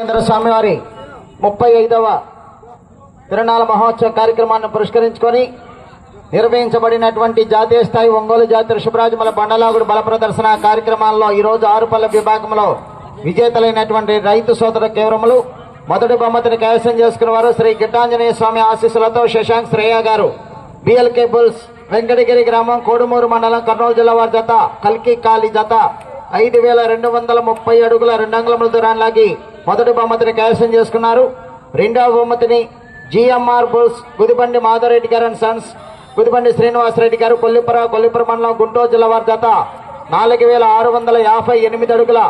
కేంద్ర స్వామివారి ముప్పై ఐదవ తిరునాళ మహోత్సవ కార్యక్రమాన్ని పురస్కరించుకొని నిర్వహించబడినటువంటి జాతీయ స్థాయి ఒంగోలు జాతీయ శుభరాజుమల బండలాగుడు బల ప్రదర్శన కార్యక్రమాల్లో ఈరోజు ఆరుపల్ల విభాగంలో విజేతలైనటువంటి రైతు సోదర కేవరములు మొదటి బహుమతిని కైవసం చేసుకున్న వారు శ్రీ గిట్టాంజనేయ స్వామి ఆశీస్సులతో శశాంక్ శ్రేయ గారు బిఎల్కే బుల్స్ వెంకటగిరి గ్రామం కోడుమూరు మండలం కర్నూలు జిల్లా వారి జత కల్కి కాళీ జత ఐదు వేల రెండు వందల ముప్పై అడుగుల రెండు అంగుళముల దూరాన్ని లాగి మొదటి బహుమతిని కైవసం చేసుకున్నారు. రెండవ బహుమతిని జిఎంఆర్ బుల్స్ గుదిబండి మాధవరెడ్డి గారు అండ్ సన్స్ గుదిబండి శ్రీనివాసరెడ్డి గారు కొల్లిపుర కొల్లిపుర మండలం గుంటూరు జిల్లా వారి జత. నాలుగు వేల ఆరు వందల యాభై ఎనిమిది అడుగుల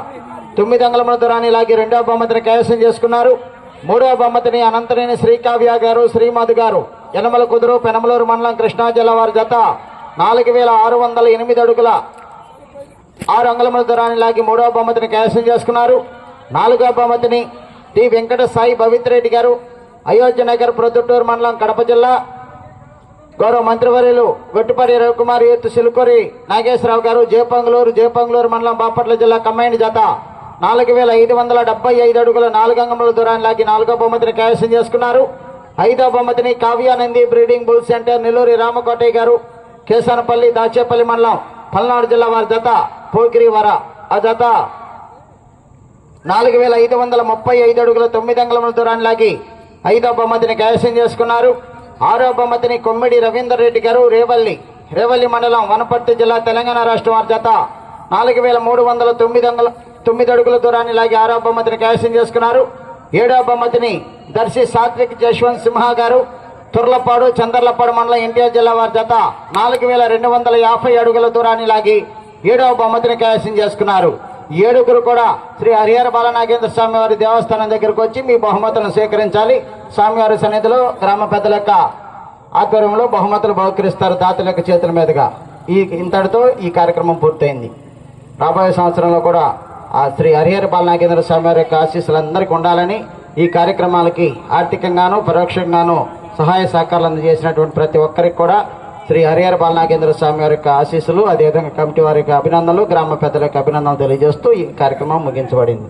తొమ్మిది అంగుళముల దూరాన్ని లాగి రెండవ బహుమతిని కైవసం చేసుకున్నారు. మూడవ బహుమతిని అనంతరేని శ్రీకావ్య గారు శ్రీమధు గారు యనమల కుదురు పెనమలూరు మండలం కృష్ణా జిల్లా వారి జత. నాలుగు వేల ఆరు వందల ఎనిమిది అడుగుల ఆరు అంగుళముల దూరాన్ని లాగి మూడవ బహుమతిని కైవసం చేసుకున్నారు. నాలుగో బహుమతిని టి. వెంకట సాయి భవిత్రెడ్డి గారు అయోధ్య నగర్ ప్రొద్దుటూరు మండలం కడప జిల్లా. గౌరవ మంత్రివర్యులు వెట్టుపల్లి రవికుమార్ యూత్ సిలుకూరి నాగేశ్వరరావు గారు జయపంగులూరు జయపంగులూరు మండలం బాపట్ల జిల్లా కమ్మైండ్ జత. నాలుగు వేల ఐదు వందల డెబ్బై ఐదు అడుగుల నాలుగంగముల దూరాన్ని లాగి నాలుగో బహుమతిని కైవసం చేసుకున్నారు. ఐదో బహుమతిని Kavyanandi breeding bull centre Nelluri Ramakotaiah garu Kesanapalli Dachepalli మండలం పల్నాడు జిల్లా వారి జత పోకిరి వర ఆ జత. నాలుగు వేల ఐదు వందల ముప్పై ఐదు అడుగుల తొమ్మిది అంగుళముల దూరాన్ని లాగి ఐదో బహుమతిని కైవసం చేసుకున్నారు. ఆరో బహుమతిని కొమ్మిడి రవీందర్ రెడ్డి గారు రేవల్లి రేవల్లి మండలం వనపర్తి జిల్లా తెలంగాణ రాష్ట్రం వారి జత నాలుగు వేల మూడు వందల తొమ్మిది అంగుల తొమ్మిది అడుగుల దూరాన్ని లాగి ఆరో బహుమతిని కైవసం చేసుకున్నారు. ఏడో బహుమతిని దర్శి సాత్విక్ జశ్వంత్ సింహ గారు తుర్లపాడు చందర్లపాడు మండలం ఎన్టీఆర్ జిల్లా వారి జత నాలుగు వేల రెండు వందల యాభై అడుగుల దూరాన్ని లాగి ఏడవ బహుమతిని కైవసం చేసుకున్నారు. ఏడుగురు కూడా శ్రీ హరిహర బాలనాగేంద్ర స్వామి వారి దేవస్థానం దగ్గరకు వచ్చి మీ బహుమతులను స్వీకరించాలి. స్వామివారి సన్నిధిలో గ్రామ పెద్దల యొక్క ఆధ్వర్యంలో బహుమతులు బహుకరిస్తారు దాతల యొక్క చేతుల మీదుగా. ఈ ఇంతటితో ఈ కార్యక్రమం పూర్తయింది. రాబోయే సంవత్సరంలో కూడా ఆ శ్రీ హరిహర బాలనాగేంద్ర స్వామి వారి యొక్క ఆశీస్సులు అందరికీ ఉండాలని ఈ కార్యక్రమాలకి ఆర్థికంగాను పరోక్షంగాను సహాయ సహకారాలు అందజేసినటువంటి ప్రతి ఒక్కరికి కూడా శ్రీ హరిహర బాలనాగేంద్ర స్వామి వారి యొక్క ఆశీస్సులు అదేవిధంగా కమిటీ వారి యొక్క అభినందనలు గ్రామ పెద్దల యొక్క అభినందనలు తెలియజేస్తూ ఈ కార్యక్రమం ముగించబడింది.